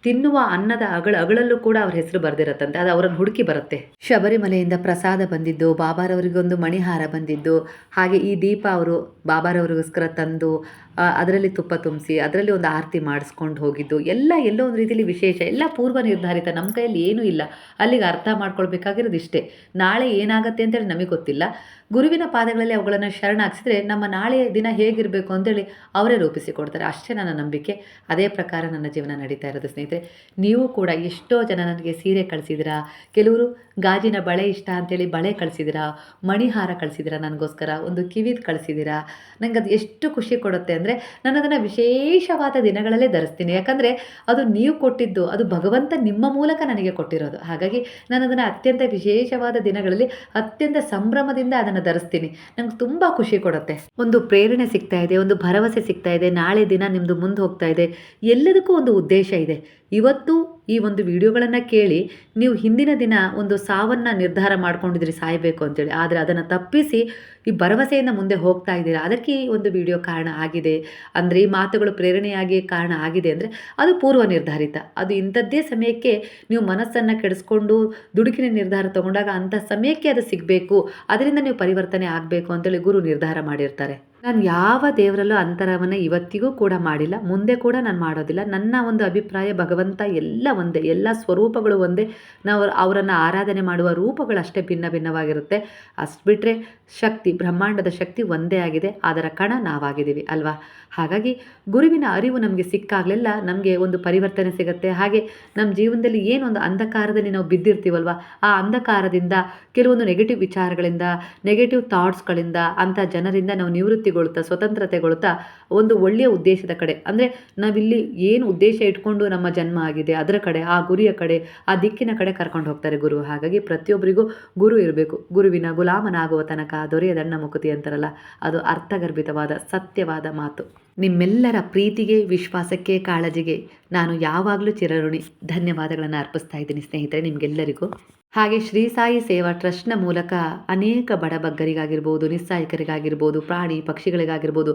ತಿನ್ನುವ ಅನ್ನದ ಅಗಳ, ಅಗಳಲ್ಲೂ ಕೂಡ ಅವ್ರ ಹೆಸರು ಬರೆದಿರತ್ತಂತೆ, ಅದು ಅವರನ್ನು ಹುಡುಕಿ ಬರುತ್ತೆ. ಶಬರಿಮಲೆಯಿಂದ ಪ್ರಸಾದ ಬಂದಿದ್ದು, ಬಾಬಾರವರಿಗೊಂದು ಮಣಿಹಾರ ಬಂದಿದ್ದು, ಹಾಗೆ ಈ ದೀಪ ಅವರು, ಬಾಬಾರವರಿಗೋಸ್ಕರ ತಂದು ಅದರಲ್ಲಿ ತುಪ್ಪ ತುಂಬಿಸಿ, ಅದರಲ್ಲಿ ಒಂದು ಆರತಿ ಮಾಡಿಸ್ಕೊಂಡು ಹೋಗಿದ್ದು, ಎಲ್ಲ ಎಲ್ಲೋ ಒಂದು ರೀತಿಯಲ್ಲಿ ವಿಶೇಷ, ಎಲ್ಲ ಪೂರ್ವ ನಿರ್ಧಾರಿತ, ನಮ್ಮ ಕೈಯಲ್ಲಿ ಏನೂ ಇಲ್ಲ. ಅಲ್ಲಿಗೆ ಅರ್ಥ ಮಾಡ್ಕೊಳ್ಬೇಕಾಗಿರೋದು ಇಷ್ಟೇ. ನಾಳೆ ಏನಾಗುತ್ತೆ ಅಂತೇಳಿ ನಮಗೆ ಗೊತ್ತಿಲ್ಲ. ಗುರುವಿನ ಪಾದಗಳಲ್ಲಿ ಅವುಗಳನ್ನು ಶರಣಾಗಿಸಿದ್ರೆ ನಮ್ಮ ನಾಳೆಯ ದಿನ ಹೇಗಿರಬೇಕು ಅಂತೇಳಿ ಅವರೇ ರೂಪಿಸಿಕೊಡ್ತಾರೆ. ಅಷ್ಟೇ ನನ್ನ ನಂಬಿಕೆ. ಅದೇ ಪ್ರಕಾರ ನನ್ನ ಜೀವನ ನಡೀತಾ ಇರೋದು ಸ್ನೇಹಿತರೆ. ನೀವು ಕೂಡ ಎಷ್ಟೋ ಜನ ನನಗೆ ಸೀರೆ ಕಳಿಸಿದಿರಾ ಕೆಲವರು ಗಾಜಿನ ಬಳೆ ಇಷ್ಟ ಅಂತೇಳಿ ಬಳೆ ಕಳಿಸಿದಿರಾ ಮಣಿಹಾರ ಕಳಿಸಿದಿರಾ ನನಗೋಸ್ಕರ? ಒಂದು ಕಿವಿದು ಕಳಿಸಿದಿರಾ ನನಗೆ ಅದು ಎಷ್ಟು ಖುಷಿ ಕೊಡುತ್ತೆ ಅಂದರೆ ನಾನು ಅದನ್ನು ವಿಶೇಷವಾದ ದಿನಗಳಲ್ಲೇ ಧರಿಸ್ತೀನಿ. ಯಾಕಂದರೆ ಅದು ನೀವು ಕೊಟ್ಟಿದ್ದು, ಅದು ಭಗವಂತ ನಿಮ್ಮ ಮೂಲಕ ನನಗೆ ಕೊಟ್ಟಿರೋದು. ಹಾಗಾಗಿ ನಾನು ಅದನ್ನು ಅತ್ಯಂತ ವಿಶೇಷವಾದ ದಿನಗಳಲ್ಲಿ ಅತ್ಯಂತ ಸಂಭ್ರಮದಿಂದ ಅದನ್ನು ಧರಿಸ್ತೀನಿ. ನಂಗೆ ತುಂಬ ಖುಷಿ ಕೊಡುತ್ತೆ. ಒಂದು ಪ್ರೇರಣೆ ಸಿಗ್ತಾ ಇದೆ, ಒಂದು ಭರವಸೆ ಸಿಗ್ತಾ ಇದೆ. ನಾಳೆ ದಿನ ನಿಮ್ಮದು ಮುಂದೆ ಹೋಗ್ತಾ ಇದೆ. ಎಲ್ಲದಕ್ಕೂ ಒಂದು ಉದ್ದೇಶ ಇದೆ. ಇವತ್ತು ಈ ಒಂದು ವಿಡಿಯೋಗಳನ್ನು ಕೇಳಿ ನೀವು ಹಿಂದಿನ ದಿನ ಒಂದು ಸಾವನ್ನು ನಿರ್ಧಾರ ಮಾಡ್ಕೊಂಡಿದ್ರಿ, ಸಾಯಬೇಕು ಅಂತೇಳಿ. ಆದರೆ ಅದನ್ನು ತಪ್ಪಿಸಿ ಈ ಭರವಸೆಯಿಂದ ಮುಂದೆ ಹೋಗ್ತಾ ಇದ್ದೀರಾ? ಅದಕ್ಕೆ ಈ ಒಂದು ವಿಡಿಯೋ ಕಾರಣ ಆಗಿದೆ. ಅಂದರೆ ಈ ಮಾತುಗಳು ಪ್ರೇರಣೆಯಾಗಿ ಕಾರಣ ಆಗಿದೆ ಅಂದರೆ ಅದು ಪೂರ್ವ ನಿರ್ಧಾರಿತ. ಅದು ಇಂಥದ್ದೇ ಸಮಯಕ್ಕೆ ನೀವು ಮನಸ್ಸನ್ನು ಕೆಡಿಸ್ಕೊಂಡು ದುಡುಕಿನ ನಿರ್ಧಾರ ತಗೊಂಡಾಗ ಅಂಥ ಸಮಯಕ್ಕೆ ಅದು ಸಿಗಬೇಕು. ಅದರಿಂದ ನೀವು ಪರಿವರ್ತನೆ ಆಗಬೇಕು ಅಂತೇಳಿ ಗುರು ನಿರ್ಧಾರ ಮಾಡಿರ್ತಾರೆ. ನಾನು ಯಾವ ದೇವರಲ್ಲೂ ಅಂತರವನ್ನು ಇವತ್ತಿಗೂ ಕೂಡ ಮಾಡಿಲ್ಲ. ಮುಂದೆ ಕೂಡ ನಾನು ಮಾಡೋದಿಲ್ಲ. ನನ್ನ ಒಂದು ಅಭಿಪ್ರಾಯ ಭಗವಂತ ಎಲ್ಲ ಒಂದೇ, ಎಲ್ಲ ಸ್ವರೂಪಗಳು ಒಂದೇ. ನಾವು ಅವರನ್ನು ಆರಾಧನೆ ಮಾಡುವ ರೂಪಗಳು ಅಷ್ಟೇ ಭಿನ್ನ ಭಿನ್ನವಾಗಿರುತ್ತೆ. ಅಷ್ಟು ಬಿಟ್ಟರೆ ಶಕ್ತಿ, ಬ್ರಹ್ಮಾಂಡದ ಶಕ್ತಿ ಒಂದೇ ಆಗಿದೆ. ಅದರ ಕಣ ನಾವಾಗಿದ್ದೀವಿ ಅಲ್ವಾ? ಹಾಗಾಗಿ ಗುರುವಿನ ಅರಿವು ನಮಗೆ ಸಿಕ್ಕಾಗಲೆಲ್ಲ ನಮಗೆ ಒಂದು ಪರಿವರ್ತನೆ ಸಿಗುತ್ತೆ. ಹಾಗೆ ನಮ್ಮ ಜೀವನದಲ್ಲಿ ಏನೊಂದು ಅಂಧಕಾರದಲ್ಲಿ ನಾವು ಬಿದ್ದಿರ್ತೀವಲ್ವ? ಆ ಅಂಧಕಾರದಿಂದ, ಕೆಲವೊಂದು ನೆಗೆಟಿವ್ ವಿಚಾರಗಳಿಂದ ನೆಗೆಟಿವ್ ಥಾಟ್ಸ್ಗಳಿಂದ ಅಂಥ ಜನರಿಂದ ನಾವು ನಿವೃತ್ತಿಗೊಳ್ತಾ, ಸ್ವತಂತ್ರತೆಗೊಳ್ತಾ, ಒಂದು ಒಳ್ಳೆಯ ಉದ್ದೇಶದ ಕಡೆ. ಅಂದರೆ ನಾವಿಲ್ಲಿ ಏನು ಉದ್ದೇಶ ಇಟ್ಕೊಂಡು ನಮ್ಮ ಜನ್ಮ ಆಗಿದೆ, ಅದರ ಕಡೆ, ಆ ಗುರಿಯ ಕಡೆ, ಆ ದಿಕ್ಕಿನ ಕಡೆ ಕರ್ಕೊಂಡು ಹೋಗ್ತಾರೆ ಗುರು. ಹಾಗಾಗಿ ಪ್ರತಿಯೊಬ್ಬರಿಗೂ ಗುರು ಇರಬೇಕು. ಗುರುವಿನ ಗುಲಾಮನಾಗುವ ತನಕ ದೊರೆಯದಣ್ಣ ಮುಕುತಿ ಅಂತಾರಲ್ಲ, ಅದು ಅರ್ಥಗರ್ಭಿತವಾದ ಸತ್ಯವಾದ ಮಾತು. ನಿಮ್ಮೆಲ್ಲರ ಪ್ರೀತಿಗೆ, ವಿಶ್ವಾಸಕ್ಕೆ, ಕಾಳಜಿಗೆ ನಾನು ಯಾವಾಗಲೂ ಚಿರಋಣಿ. ಧನ್ಯವಾದಗಳನ್ನು ಅರ್ಪಿಸ್ತಾ ಇದ್ದೀನಿ ಸ್ನೇಹಿತರೆ, ನಿಮಗೆಲ್ಲರಿಗೂ. ಹಾಗೆ ಶ್ರೀ ಸಾಯಿ ಸೇವಾ ಟ್ರಸ್ಟ್ನ ಮೂಲಕ ಅನೇಕ ಬಡಬಗ್ಗರಿಗಾಗಿರ್ಬೋದು, ನಿಸ್ಸಾಯಕರಿಗಾಗಿರ್ಬೋದು, ಪ್ರಾಣಿ ಪಕ್ಷಿಗಳಿಗಾಗಿರ್ಬೋದು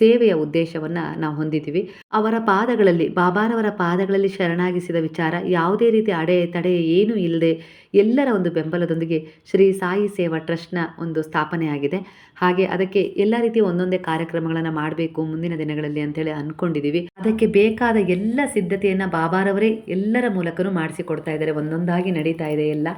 ಸೇವೆಯ ಉದ್ದೇಶವನ್ನು ನಾವು ಹೊಂದಿದ್ದೀವಿ. ಅವರ ಪಾದಗಳಲ್ಲಿ, ಬಾಬಾರವರ ಪಾದಗಳಲ್ಲಿ ಶರಣಾಗಿಸಿದ ವಿಚಾರ ಯಾವುದೇ ರೀತಿ ಅಡೆ ತಡೆ ಏನೂ ಇಲ್ಲದೆ ಎಲ್ಲರ ಒಂದು ಬೆಂಬಲದೊಂದಿಗೆ ಶ್ರೀ ಸಾಯಿ ಸೇವಾ ಟ್ರಸ್ಟ್ನ ಒಂದು ಸ್ಥಾಪನೆಯಾಗಿದೆ. ಹಾಗೆ ಅದಕ್ಕೆ ಎಲ್ಲ ರೀತಿಯ ಒಂದೊಂದೇ ಕಾರ್ಯಕ್ರಮಗಳನ್ನು ಮಾಡಬೇಕು ಮುಂದಿನ ದಿನಗಳಲ್ಲಿ ಅಂತೇಳಿ ಅಂದ್ಕೊಂಡಿದ್ದೀವಿ ಅದಕ್ಕೆ ಬೇಕಾದ ಎಲ್ಲ ಸಿದ್ಧತೆಯನ್ನು ಬಾಬಾರವರೇ ಎಲ್ಲರ ಮೂಲಕನೂ ಮಾಡಿಸಿಕೊಡ್ತಾ ಇದ್ದಾರೆ. ಒಂದೊಂದಾಗಿ ನಡೀತಾ ಇದೆ ಎಲ್ಲ.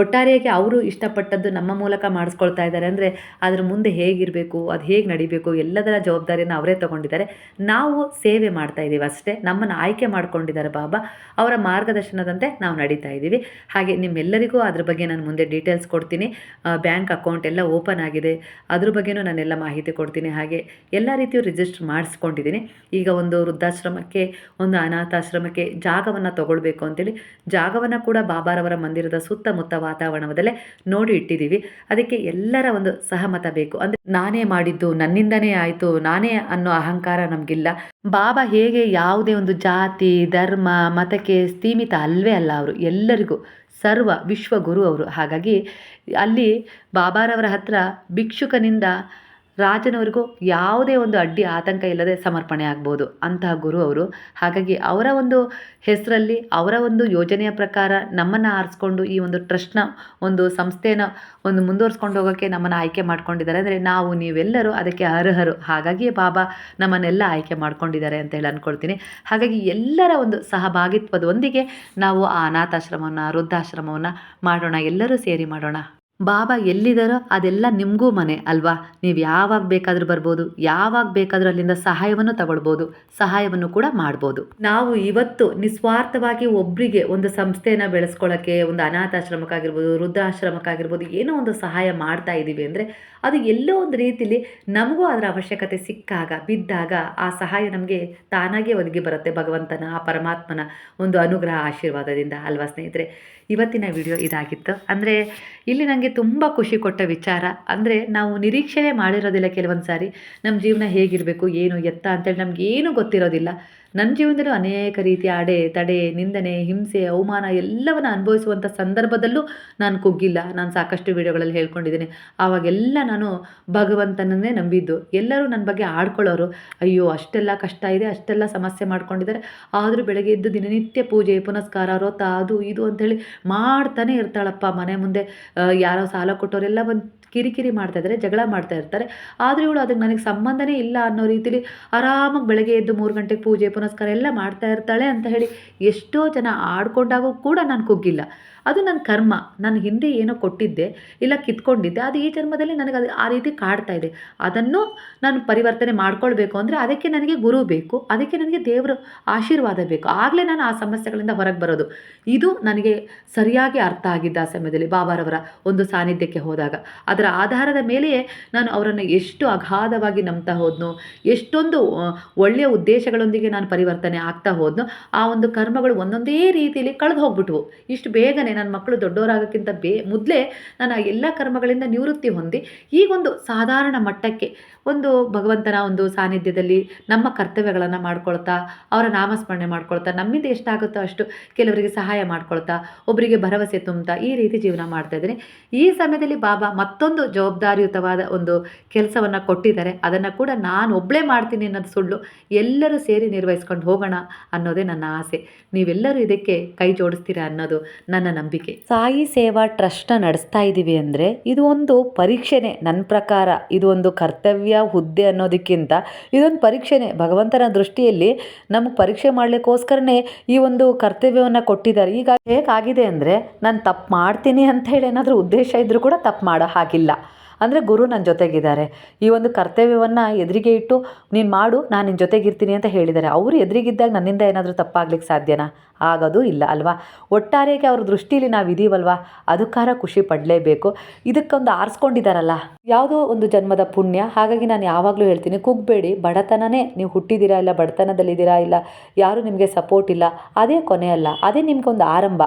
ಒಟ್ಟಾರೆಯಾಗಿ ಅವರು ಇಷ್ಟಪಟ್ಟದ್ದು ನಮ್ಮ ಮೂಲಕ ಮಾಡಿಸ್ಕೊಳ್ತಾ ಇದ್ದಾರೆ. ಅಂದರೆ ಅದ್ರ ಮುಂದೆ ಹೇಗಿರಬೇಕು, ಅದು ಹೇಗೆ ನಡಿಬೇಕು, ಎಲ್ಲದರ ಜವಾಬ್ದಾರಿಯನ್ನು ಅವರೇ ತೊಗೊಂಡಿದ್ದಾರೆ. ನಾವು ಸೇವೆ ಮಾಡ್ತಾ ಇದ್ದೀವಿ ಅಷ್ಟೇ. ನಮ್ಮನ್ನು ಆಯ್ಕೆ ಮಾಡ್ಕೊಂಡಿದ್ದಾರೆ ಬಾಬಾ. ಅವರ ಮಾರ್ಗದರ್ಶನದಂತೆ ನಾವು ನಡೀತಾ ಇದ್ದೀವಿ. ಹಾಗೆ ನಿಮ್ಮೆಲ್ಲರಿಗೂ ಅದ್ರ ಬಗ್ಗೆ ನಾನು ಮುಂದೆ ಡೀಟೇಲ್ಸ್ ಕೊಡ್ತೀನಿ. ಬ್ಯಾಂಕ್ ಅಕೌಂಟ್ ಎಲ್ಲ ಓಪನ್ ಆಗಿದೆ. ಅದ್ರ ಬಗ್ಗೆನೂ ನಾನೆಲ್ಲ ಮಾಹಿತಿ ಕೊಡ್ತೀನಿ. ಹಾಗೆ ಎಲ್ಲ ರೀತಿಯೂ ರಿಜಿಸ್ಟರ್ ಮಾಡಿಸ್ಕೊಂಡಿದ್ದೀನಿ. ಈಗ ಒಂದು ವೃದ್ಧಾಶ್ರಮಕ್ಕೆ, ಒಂದು ಅನಾಥಾಶ್ರಮಕ್ಕೆ ಜಾಗವನ್ನು ತಗೊಳ್ಬೇಕು ಅಂತೇಳಿ. ಜಾಗವನ್ನು ಕೂಡ ಬಾಬಾರವರ ಮಂದಿರದ ಸುತ್ತಮುತ್ತ ವಾತಾವರಣದಲ್ಲೇ ನೋಡಿ ಇಟ್ಟಿದ್ದೀವಿ. ಅದಕ್ಕೆ ಎಲ್ಲರ ಒಂದು ಸಹಮತ ಬೇಕು. ಅಂದರೆ ನಾನೇ ಮಾಡಿದ್ದು, ನನ್ನಿಂದನೇ ಆಯಿತು, ನಾನೇ ಅನ್ನೋ ಅಹಂಕಾರ ನಮಗಿಲ್ಲ. ಬಾಬಾ ಹೇಗೆ ಯಾವುದೇ ಒಂದು ಜಾತಿ, ಧರ್ಮ, ಮತಕ್ಕೆ ಸೀಮಿತ ಅಲ್ವೇ ಅಲ್ಲ ಅವರು. ಎಲ್ಲರಿಗೂ ಸರ್ವ ವಿಶ್ವಗುರು ಅವರು. ಹಾಗಾಗಿ ಅಲ್ಲಿ ಬಾಬಾರವರ ಹತ್ರ ಭಿಕ್ಷುಕನಿಂದ ರಾಜನವರಿಗೂ ಯಾವುದೇ ಒಂದು ಅಡ್ಡಿ ಆತಂಕ ಇಲ್ಲದೆ ಸಮರ್ಪಣೆ ಆಗ್ಬೋದು. ಅಂತಹ ಗುರು ಅವರು. ಹಾಗಾಗಿ ಅವರ ಒಂದು ಹೆಸರಲ್ಲಿ, ಅವರ ಒಂದು ಯೋಜನೆಯ ಪ್ರಕಾರ ನಮ್ಮನ್ನು ಆರಿಸ್ಕೊಂಡು ಈ ಒಂದು ಟ್ರಸ್ಟ್ನ, ಒಂದು ಸಂಸ್ಥೆನ ಒಂದು ಮುಂದುವರ್ಸ್ಕೊಂಡು ಹೋಗೋಕ್ಕೆ ನಮ್ಮನ್ನು ಆಯ್ಕೆ ಮಾಡ್ಕೊಂಡಿದ್ದಾರೆ. ಅಂದರೆ ನಾವು, ನೀವೆಲ್ಲರೂ ಅದಕ್ಕೆ ಅರ್ಹರು. ಹಾಗಾಗಿಯೇ ಬಾಬಾ ನಮ್ಮನ್ನೆಲ್ಲ ಆಯ್ಕೆ ಮಾಡ್ಕೊಂಡಿದ್ದಾರೆ ಅಂತ ಹೇಳಿ ಅಂದ್ಕೊಳ್ತೀನಿ ಹಾಗಾಗಿ ಎಲ್ಲರ ಒಂದು ಸಹಭಾಗಿತ್ವದೊಂದಿಗೆ ನಾವು ಆ ಅನಾಥಾಶ್ರಮವನ್ನು, ವೃದ್ಧಾಶ್ರಮವನ್ನು ಮಾಡೋಣ. ಎಲ್ಲರೂ ಸೇರಿ ಮಾಡೋಣ. ಬಾಬಾ ಎಲ್ಲಿದ್ದಾರೋ ಅದೆಲ್ಲ ನಿಮಗೂ ಮನೆ ಅಲ್ವಾ? ನೀವು ಯಾವಾಗ ಬೇಕಾದರೂ ಬರ್ಬೋದು, ಯಾವಾಗ ಬೇಕಾದರೂ ಅಲ್ಲಿಂದ ಸಹಾಯವನ್ನು ತಗೊಳ್ಬೋದು, ಸಹಾಯವನ್ನು ಕೂಡ ಮಾಡ್ಬೋದು. ನಾವು ಇವತ್ತು ನಿಸ್ವಾರ್ಥವಾಗಿ ಒಬ್ಬರಿಗೆ ಒಂದು ಸಂಸ್ಥೆಯನ್ನು ಬೆಳೆಸ್ಕೊಳ್ಳೋಕ್ಕೆ ಒಂದು ಅನಾಥಾಶ್ರಮಕ್ಕಾಗಿರ್ಬೋದು ವೃದ್ಧಾಶ್ರಮಕ್ಕಾಗಿರ್ಬೋದು ಏನೋ ಒಂದು ಸಹಾಯ ಮಾಡ್ತಾ ಇದ್ದೀವಿ ಅಂದರೆ ಅದು ಎಲ್ಲೋ ಒಂದು ರೀತಿಲಿ ನಮಗೂ ಅದರ ಅವಶ್ಯಕತೆ ಸಿಕ್ಕಾಗ, ಬಿದ್ದಾಗ ಆ ಸಹಾಯ ನಮಗೆ ತಾನಾಗೇ ಒದಗಿ ಬರುತ್ತೆ ಭಗವಂತನ, ಆ ಪರಮಾತ್ಮನ ಒಂದು ಅನುಗ್ರಹ ಆಶೀರ್ವಾದದಿಂದ ಅಲ್ವಾ ಸ್ನೇಹಿತರೆ? ಇವತ್ತಿನ ವಿಡಿಯೋ ಇದಾಗಿತ್ತು. ಅಂದರೆ ಇಲ್ಲಿ ನನಗೆ ತುಂಬ ಖುಷಿ ಕೊಟ್ಟ ವಿಚಾರ. ಅಂದರೆ ನಾವು ನಿರೀಕ್ಷೆನೇ ಮಾಡಿರೋದಿಲ್ಲ ಕೆಲವೊಂದು ಸಾರಿ ನಮ್ಮ ಜೀವನ ಹೇಗಿರಬೇಕು, ಏನು ಎತ್ತ ಅಂತೇಳಿ ನಮಗೇನು ಗೊತ್ತಿರೋದಿಲ್ಲ. ನನ್ನ ಜೀವನದಲ್ಲೂ ಅನೇಕ ರೀತಿಯ ಅಡೆ ತಡೆ, ನಿಂದನೆ, ಹಿಂಸೆ, ಅವಮಾನ ಎಲ್ಲವನ್ನು ಅನುಭವಿಸುವಂಥ ಸಂದರ್ಭದಲ್ಲೂ ನಾನು ಕುಗ್ಗಿಲ್ಲ. ನಾನು ಸಾಕಷ್ಟು ವಿಡಿಯೋಗಳಲ್ಲಿ ಹೇಳ್ಕೊಂಡಿದ್ದೀನಿ. ಆವಾಗೆಲ್ಲ ನಾನು ಭಗವಂತನನ್ನೇ ನಂಬಿದ್ದು. ಎಲ್ಲರೂ ನನ್ನ ಬಗ್ಗೆ ಆಡ್ಕೊಳ್ಳೋರು. ಅಯ್ಯೋ, ಅಷ್ಟೆಲ್ಲ ಕಷ್ಟ ಇದೆ, ಅಷ್ಟೆಲ್ಲ ಸಮಸ್ಯೆ ಮಾಡ್ಕೊಂಡಿದ್ದಾರೆ. ಆದರೂ ಬೆಳಗ್ಗೆ ಎದ್ದು ದಿನನಿತ್ಯ ಪೂಜೆ, ಪುನಸ್ಕಾರ, ವ್ರತ, ಅದು, ಇದು ಅಂಥೇಳಿ ಮಾಡ್ತಾನೆ ಇರ್ತಾಳಪ್ಪ ಮನೆ ಮುಂದೆ. ಯಾರೋ ಸಾಲ ಕೊಟ್ಟವರೆಲ್ಲ ಬಂದು ಕಿರಿಕಿರಿ ಮಾಡ್ತಾ ಇದ್ದಾರೆ, ಜಗಳ ಮಾಡ್ತಾ ಇರ್ತಾರೆ. ಆದರೆ ಇವಳು ಅದಕ್ಕೆ ನನಗೆ ಸಂಬಂಧನೇ ಇಲ್ಲ ಅನ್ನೋ ರೀತಿಲಿ ಆರಾಮಾಗಿ ಬೆಳಗ್ಗೆ ಎದ್ದು ಮೂರು ಗಂಟೆಗೆ ಪೂಜೆ, ಪುನಸ್ಕಾರ ಎಲ್ಲ ಮಾಡ್ತಾ ಇರ್ತಾಳೆ ಅಂತ ಹೇಳಿ ಎಷ್ಟೋ ಜನ ಆಡ್ಕೊಂಡಾಗೂ ಕೂಡ ನಾನು ಕುಗ್ಗಿಲ್ಲ. ಅದು ನನ್ನ ಕರ್ಮ. ನಾನು ಹಿಂದೆ ಏನೋ ಕೊಟ್ಟಿದ್ದೆ, ಇಲ್ಲ ಕಿತ್ಕೊಂಡಿದ್ದೆ, ಅದು ಈ ಜನ್ಮದಲ್ಲಿ ನನಗೆ ಅದು ಆ ರೀತಿ ಕಾಡ್ತಾ ಇದೆ. ಅದನ್ನು ನಾನು ಪರಿವರ್ತನೆ ಮಾಡ್ಕೊಳ್ಬೇಕು ಅಂದರೆ ಅದಕ್ಕೆ ನನಗೆ ಗುರು ಬೇಕು, ಅದಕ್ಕೆ ನನಗೆ ದೇವರ ಆಶೀರ್ವಾದ ಬೇಕು. ಆಗಲೇ ನಾನು ಆ ಸಮಸ್ಯೆಗಳಿಂದ ಹೊರಗೆ ಬರೋದು. ಇದು ನನಗೆ ಸರಿಯಾಗಿ ಅರ್ಥ ಆಗಿದ್ದ ಆ ಸಮಯದಲ್ಲಿ ಬಾಬಾರವರ ಒಂದು ಸಾನ್ನಿಧ್ಯಕ್ಕೆ ಹೋದಾಗ. ಅದರ ಆಧಾರದ ಮೇಲೆಯೇ ನಾನು ಅವರನ್ನು ಎಷ್ಟು ಅಗಾಧವಾಗಿ ನಂಬ್ತಾ ಹೋದ್ನೋ, ಎಷ್ಟೊಂದು ಒಳ್ಳೆಯ ಉದ್ದೇಶಗಳೊಂದಿಗೆ ನಾನು ಪರಿವರ್ತನೆ ಆಗ್ತಾ ಹೋದ್ನೋ, ಆ ಒಂದು ಕರ್ಮಗಳು ಒಂದೊಂದೇ ರೀತಿಯಲ್ಲಿ ಕಳೆದು ಹೋಗ್ಬಿಟ್ವು. ಇಷ್ಟು ಬೇಗನೆ ನನ್ನ ಮಕ್ಕಳು ದೊಡ್ಡವರಾಗೋಕ್ಕಿಂತ ಬೇ, ಮೊದಲೇ ನಾನು ಆ ಎಲ್ಲ ಕರ್ಮಗಳಿಂದ ನಿವೃತ್ತಿ ಹೊಂದಿ, ಈಗೊಂದು ಸಾಧಾರಣ ಮಟ್ಟಕ್ಕೆ ಒಂದು ಭಗವಂತನ ಒಂದು ಸಾನ್ನಿಧ್ಯದಲ್ಲಿ ನಮ್ಮ ಕರ್ತವ್ಯಗಳನ್ನು ಮಾಡ್ಕೊಳ್ತಾ, ಅವರ ನಾಮಸ್ಮರಣೆ ಮಾಡ್ಕೊಳ್ತಾ, ನಮ್ಮಿಂದ ಎಷ್ಟಾಗುತ್ತೋ ಅಷ್ಟು ಕೆಲವರಿಗೆ ಸಹಾಯ ಮಾಡ್ಕೊಳ್ತಾ ಒಬ್ಬರಿಗೆ ಭರವಸೆ ತುಂಬ್ತಾ ಈ ರೀತಿ ಜೀವನ ಮಾಡ್ತಾ ಇದ್ದೀನಿ. ಈ ಸಮಯದಲ್ಲಿ ಬಾಬಾ ಮತ್ತೊಂದು ಜವಾಬ್ದಾರಿಯುತವಾದ ಒಂದು ಕೆಲಸವನ್ನು ಕೊಟ್ಟಿದ್ದಾರೆ. ಅದನ್ನು ಕೂಡ ನಾನು ಒಬ್ಬಳೇ ಮಾಡ್ತೀನಿ ಅನ್ನೋದು ಸುಳ್ಳು. ಎಲ್ಲರೂ ಸೇರಿ ನಿರ್ವಹಿಸ್ಕೊಂಡು ಹೋಗೋಣ ಅನ್ನೋದೇ ನನ್ನ ಆಸೆ. ನೀವೆಲ್ಲರೂ ಇದಕ್ಕೆ ಕೈ ಜೋಡಿಸ್ತೀರಾ ಅನ್ನೋದು ನನ್ನ ನಂಬಿಕೆ. ಸಾಯಿ ಸೇವಾ ಟ್ರಸ್ಟ್ನ ನಡೆಸ್ತಾ ಇದ್ದೀವಿ ಅಂದರೆ ಇದು ಒಂದು ಪರೀಕ್ಷೆನೇ. ನನ್ನ ಪ್ರಕಾರ ಇದು ಒಂದು ಕರ್ತವ್ಯ, ಹುದ್ದೆ ಅನ್ನೋದಕ್ಕಿಂತ ಇದೊಂದು ಪರೀಕ್ಷೆನೇ. ಭಗವಂತನ ದೃಷ್ಟಿಯಲ್ಲಿ ನಮಗೆ ಪರೀಕ್ಷೆ ಮಾಡಲಿಕ್ಕೋಸ್ಕರನೇ ಈ ಒಂದು ಕರ್ತವ್ಯವನ್ನು ಕೊಟ್ಟಿದ್ದಾರೆ. ಈಗ ಹೇಗಾಗಿದೆ ಅಂದರೆ, ನಾನು ತಪ್ಪು ಮಾಡ್ತೀನಿ ಅಂತ ಹೇಳಿ ಏನಾದರೂ ಉದ್ದೇಶ ಇದ್ದರೂ ಕೂಡ ತಪ್ಪು ಮಾಡೋ ಹಾಗಿಲ್ಲ. ಅಂದರೆ ಗುರು ನನ್ನ ಜೊತೆಗಿದ್ದಾರೆ. ಈ ಒಂದು ಕರ್ತವ್ಯವನ್ನು ಎದುರಿಗೆ ಇಟ್ಟು ನೀನು ಮಾಡು, ನಾನು ನಿನ್ನ ಜೊತೆಗಿರ್ತೀನಿ ಅಂತ ಹೇಳಿದ್ದಾರೆ. ಅವರು ಎದುರಿಗಿದ್ದಾಗ ನನ್ನಿಂದ ಏನಾದರೂ ತಪ್ಪಾಗ್ಲಿಕ್ಕೆ ಸಾಧ್ಯನಾ? ಆಗೋದು ಇಲ್ಲ ಅಲ್ವಾ? ಒಟ್ಟಾರೆಯಾಗಿ ಅವ್ರ ದೃಷ್ಟಿಲಿ ನಾವು ಇದೀವಲ್ವಾ? ಅದಕ್ಕಾರ ಖುಷಿ ಪಡಲೇಬೇಕು. ಇದಕ್ಕೊಂದು ಆರಿಸ್ಕೊಂಡಿದ್ದಾರಲ್ಲ ಯಾವುದೋ ಒಂದು ಜನ್ಮದ ಪುಣ್ಯ. ಹಾಗಾಗಿ ನಾನು ಯಾವಾಗಲೂ ಹೇಳ್ತೀನಿ, ಕುಗ್ಬೇಡಿ. ಬಡತನನೇ ನೀವು ಹುಟ್ಟಿದ್ದೀರಾ ಇಲ್ಲ, ಬಡತನದಲ್ಲಿದ್ದೀರಾ ಇಲ್ಲ, ಯಾರೂ ನಿಮಗೆ ಸಪೋರ್ಟ್ ಇಲ್ಲ. ಅದೇ ಕೊನೆ ಅಲ್ಲ. ಅದೇ ನಿಮ್ಗೊಂದು ಆರಂಭ.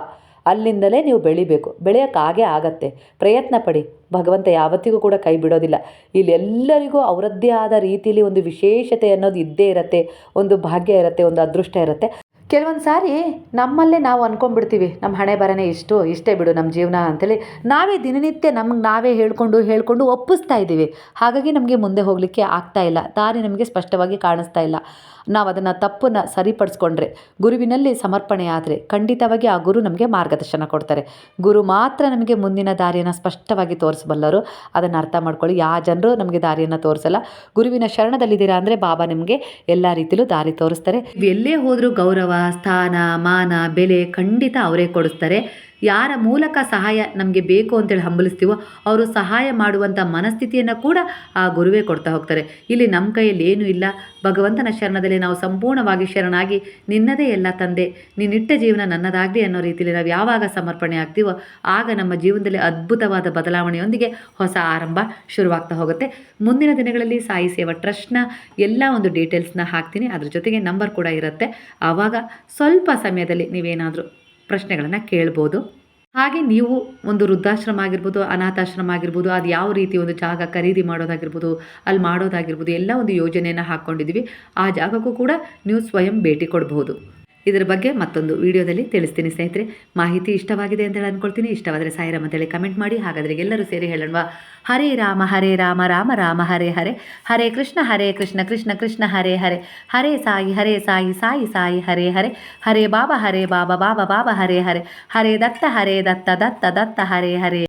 ಅಲ್ಲಿಂದಲೇ ನೀವು ಬೆಳಿಬೇಕು. ಬೆಳೆಯೋಕ್ಕಾಗೇ ಆಗತ್ತೆ. ಪ್ರಯತ್ನ ಪಡಿ. ಭಗವಂತ ಯಾವತ್ತಿಗೂ ಕೂಡ ಕೈ ಬಿಡೋದಿಲ್ಲ. ಇಲ್ಲೆಲ್ಲರಿಗೂ ಅವರದ್ದೇ ಆದ ರೀತಿಯಲ್ಲಿ ಒಂದು ವಿಶೇಷತೆ ಅನ್ನೋದು ಇದ್ದೇ ಇರತ್ತೆ, ಒಂದು ಭಾಗ್ಯ ಇರುತ್ತೆ, ಒಂದು ಅದೃಷ್ಟ ಇರುತ್ತೆ. ಕೆಲವೊಂದು ಸಾರಿ ನಮ್ಮಲ್ಲೇ ನಾವು ಅಂದ್ಕೊಂಡ್ಬಿಡ್ತೀವಿ ನಮ್ಮ ಹಣೆ ಬರನೇ ಇಷ್ಟು, ಇಷ್ಟೇ ಬಿಡು ನಮ್ಮ ಜೀವನ ಅಂತೇಳಿ. ನಾವೇ ದಿನನಿತ್ಯ ನಮ್ಗೆ ನಾವೇ ಹೇಳ್ಕೊಂಡು ಹೇಳ್ಕೊಂಡು ಒಪ್ಪಿಸ್ತಾ ಇದ್ದೀವಿ. ಹಾಗಾಗಿ ನಮಗೆ ಮುಂದೆ ಹೋಗಲಿಕ್ಕೆ ಆಗ್ತಾ ಇಲ್ಲ. ದಾರಿ ನಮಗೆ ಸ್ಪಷ್ಟವಾಗಿ ಕಾಣಿಸ್ತಾ ಇಲ್ಲ. ನಾವು ಅದನ್ನು ತಪ್ಪನ್ನು ಸರಿಪಡಿಸ್ಕೊಂಡ್ರೆ, ಗುರುವಿನಲ್ಲಿ ಸಮರ್ಪಣೆ ಆದರೆ ಖಂಡಿತವಾಗಿ ಆ ಗುರು ನಮಗೆ ಮಾರ್ಗದರ್ಶನ ಕೊಡ್ತಾರೆ. ಗುರು ಮಾತ್ರ ನಮಗೆ ಮುಂದಿನ ದಾರಿಯನ್ನು ಸ್ಪಷ್ಟವಾಗಿ ತೋರಿಸಬಲ್ಲರು. ಅದನ್ನು ಅರ್ಥ ಮಾಡ್ಕೊಳ್ಳಿ. ಯಾವ ಜನರು ನಮಗೆ ದಾರಿಯನ್ನು ತೋರಿಸಲ್ಲ. ಗುರುವಿನ ಶರಣದಲ್ಲಿದ್ದೀರಾ ಅಂದರೆ ಬಾಬಾ ನಿಮಗೆ ಎಲ್ಲ ರೀತಿಲೂ ದಾರಿ ತೋರಿಸ್ತಾರೆ. ಎಲ್ಲೇ ಹೋದರೂ ಗೌರವ, ಸ್ಥಾನ, ಮಾನ, ಬೆಲೆ ಖಂಡಿತ ಅವರೇ ಕೊಡಿಸ್ತಾರೆ. ಯಾರ ಮೂಲಕ ಸಹಾಯ ನಮಗೆ ಬೇಕು ಅಂತೇಳಿ ಹಂಬಲಿಸ್ತೀವೋ ಅವರು ಸಹಾಯ ಮಾಡುವಂಥ ಮನಸ್ಥಿತಿಯನ್ನು ಕೂಡ ಆ ಗುರುವೇ ಕೊಡ್ತಾ ಹೋಗ್ತಾರೆ. ಇಲ್ಲಿ ನಮ್ಮ ಕೈಯಲ್ಲಿ ಏನೂ ಇಲ್ಲ. ಭಗವಂತನ ಶರಣದಲ್ಲಿ ನಾವು ಸಂಪೂರ್ಣವಾಗಿ ಶರಣಾಗಿ ನಿನ್ನದೇ ಎಲ್ಲ ತಂದೆ ನಿನ್ನಿಟ್ಟ ಜೀವನ ನನ್ನದಾಗಲಿ ಅನ್ನೋ ರೀತಿಯಲ್ಲಿ ನಾವು ಯಾವಾಗ ಸಮರ್ಪಣೆ ಆಗ್ತೀವೋ ಆಗ ನಮ್ಮ ಜೀವನದಲ್ಲಿ ಅದ್ಭುತವಾದ ಬದಲಾವಣೆಯೊಂದಿಗೆ ಹೊಸ ಆರಂಭ ಶುರುವಾಗ್ತಾ ಹೋಗುತ್ತೆ. ಮುಂದಿನ ದಿನಗಳಲ್ಲಿ ಸಾಯಿ ಸೇವಾ ಟ್ರಸ್ಟ್ನ ಎಲ್ಲ ಒಂದು ಡೀಟೇಲ್ಸ್ನ ಹಾಕ್ತೀನಿ. ಅದ್ರ ಜೊತೆಗೆ ನಂಬರ್ ಕೂಡ ಇರುತ್ತೆ. ಆವಾಗ ಸ್ವಲ್ಪ ಸಮಯದಲ್ಲಿ ನೀವೇನಾದರೂ ಪ್ರಶ್ನೆಗಳನ್ನು ಕೇಳ್ಬೋದು. ಹಾಗೆ ನೀವು ಒಂದು ವೃದ್ಧಾಶ್ರಮ ಆಗಿರ್ಬೋದು, ಅನಾಥಾಶ್ರಮ ಆಗಿರ್ಬೋದು, ಅದು ಯಾವ ರೀತಿ ಒಂದು ಜಾಗ ಖರೀದಿ ಮಾಡೋದಾಗಿರ್ಬೋದು, ಅಲ್ಲಿ ಮಾಡೋದಾಗಿರ್ಬೋದು, ಎಲ್ಲ ಒಂದು ಯೋಜನೆಯನ್ನು ಹಾಕ್ಕೊಂಡಿದ್ದೀವಿ ಆ ಜಾಗಕ್ಕೂ ಕೂಡ ನೀವು ಸ್ವಯಂ ಭೇಟಿ ಕೊಡಬಹುದು ಇದರ ಬಗ್ಗೆ ಮತ್ತೊಂದು ವಿಡಿಯೋದಲ್ಲಿ ತಿಳಿಸ್ತೀನಿ ಸ್ನೇಹಿತರೆ. ಮಾಹಿತಿ ಇಷ್ಟವಾಗಿದೆ ಅಂತೇಳಿ ಅಂದ್ಕೊಳ್ತೀನಿ ಇಷ್ಟವಾದರೆ ಸಾಯಿರಾಮ್ ಅಂತೇಳಿ ಕಮೆಂಟ್ ಮಾಡಿ. ಹಾಗಾದರೆ ಎಲ್ಲರೂ ಸೇರಿ ಹೇಳೋಣ ಹರೇ ರಾಮ ಹರೇ ರಾಮ ರಾಮ ರಾಮ, ಹರೇ ಹರೇ. ಹರೇ ಕೃಷ್ಣ ಹರೇ ಕೃಷ್ಣ ಕೃಷ್ಣ ಕೃಷ್ಣ, ಹರೇ ಹರೇ. ಹರೇ ಸಾಯಿ ಹರೇ ಸಾಯಿ ಸಾಯಿ ಸಾಯಿ, ಹರೇ ಹರೇ. ಹರೇ ಬಾಬಾ ಹರೇ ಬಾಬಾ ಬಾಬಾ ಬಾಬಾ, ಹರೇ ಹರೇ. ಹರೇ ದತ್ತ ಹರೇ ದತ್ತ ದತ್ತ ದತ್ತ, ಹರೇ ಹರೇ.